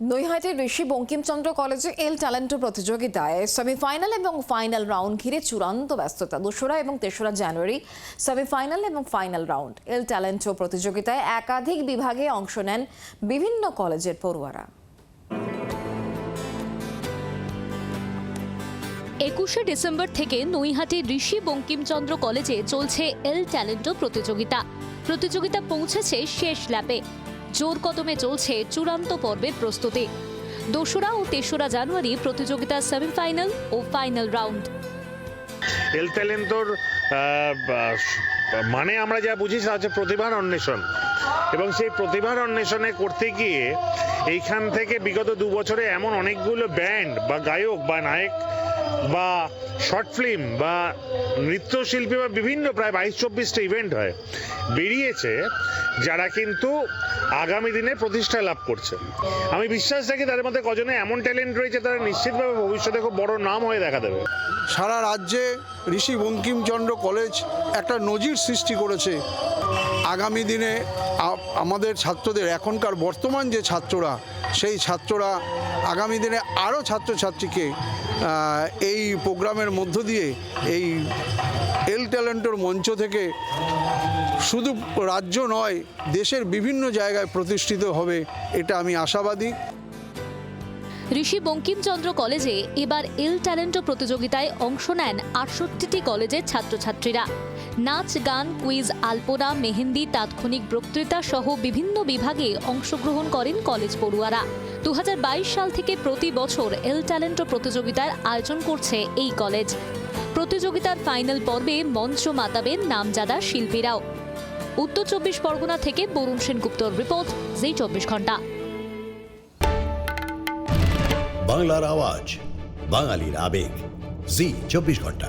নৈহাটির ঋষি বঙ্কিমচন্দ্র কলেজে এল ট্যালেন্টো প্রতিযোগিতায় সেমিফাইনাল এবং ফাইনাল রাউন্ড ঘিরে চূড়ান্ত ব্যস্ততা। দোসরা এবং তেসরা জানুয়ারি সেমিফাইনাল এবং ফাইনাল রাউন্ড। এল ট্যালেন্টো প্রতিযোগিতায় একাধিক বিভাগে অংশ নেন বিভিন্ন কলেজের পড়ুয়ারা। একুশে ডিসেম্বর থেকে নৈহাটি ঋষি বঙ্কিমচন্দ্র কলেজে চলছে এল ট্যালেন্টো প্রতিযোগিতা। প্রতিযোগিতা পৌঁছেছে শেষ ল্যাপে। জোর কদমে চলছে চূড়ান্ত পর্বের প্রস্তুতি। দোসরা ও তেসরা জানুয়ারি প্রতিযোগিতার সেমিফাইনাল ও ফাইনাল রাউন্ড। এল মানে আমরা যা বুঝি সেটা হচ্ছে প্রতিভার অন্বেষণ। এবং সেই প্রতিভার অন্বেষণে করতে গিয়ে এইখান থেকে বিগত দু বছরে এমন অনেকগুলো ব্যান্ড বা গায়ক বা নায়ক বা শর্ট ফিল্ম বা নৃত্যশিল্পী বা বিভিন্ন প্রায় বাইশ চব্বিশটা ইভেন্ট হয়, বেরিয়েছে, যারা কিন্তু আগামী দিনে প্রতিষ্ঠা লাভ করছে। আমি বিশ্বাস রাখি তাদের মধ্যে কজনে এমন ট্যালেন্ট রয়েছে, তারা নিশ্চিতভাবে ভবিষ্যতে খুব বড় নাম হয়ে দেখা দেবে। সারা রাজ্যে ঋষি বঙ্কিমচন্দ্র কলেজ একটা নজির সৃষ্টি করেছে। আগামী দিনে আমাদের ছাত্রদের, এখনকার বর্তমান যে ছাত্ররা, সেই ছাত্ররা আগামী দিনে আরও ছাত্রছাত্রীকে এই প্রোগ্রামের মধ্য দিয়ে এই এল ট্যালেন্টের মঞ্চ থেকে শুধু রাজ্য নয়, দেশের বিভিন্ন জায়গায় প্রতিষ্ঠিত হবে এটা আমি আশাবাদী। ঋষি বঙ্কিমচন্দ্র কলেজে এবার এল ট্যালেন্টো প্রতিযোগিতায় অংশ নেন আটষট্টিটি কলেজের ছাত্রছাত্রীরা। নাচ, গান, কুইজ, আলপনা, মেহেন্দি, তাৎক্ষণিক বক্তৃতা সহ বিভিন্ন বিভাগে অংশগ্রহণ করেন কলেজ পড়ুয়ারা। দু হাজার বাইশ সাল থেকে প্রতি বছর এল ট্যালেন্টো প্রতিযোগিতার আয়োজন করছে এই কলেজ। প্রতিযোগিতার ফাইনাল পর্বে মঞ্চ মাতাবেন নামজাদা শিল্পীরাও। উত্তর চব্বিশ পরগনা থেকে বরুণ সেনগুপ্তর রিপোর্ট, জি চব্বিশ ঘণ্টা। বাংলার আওয়াজ, বাঙালির আবেগ, জি চব্বিশ ঘণ্টা।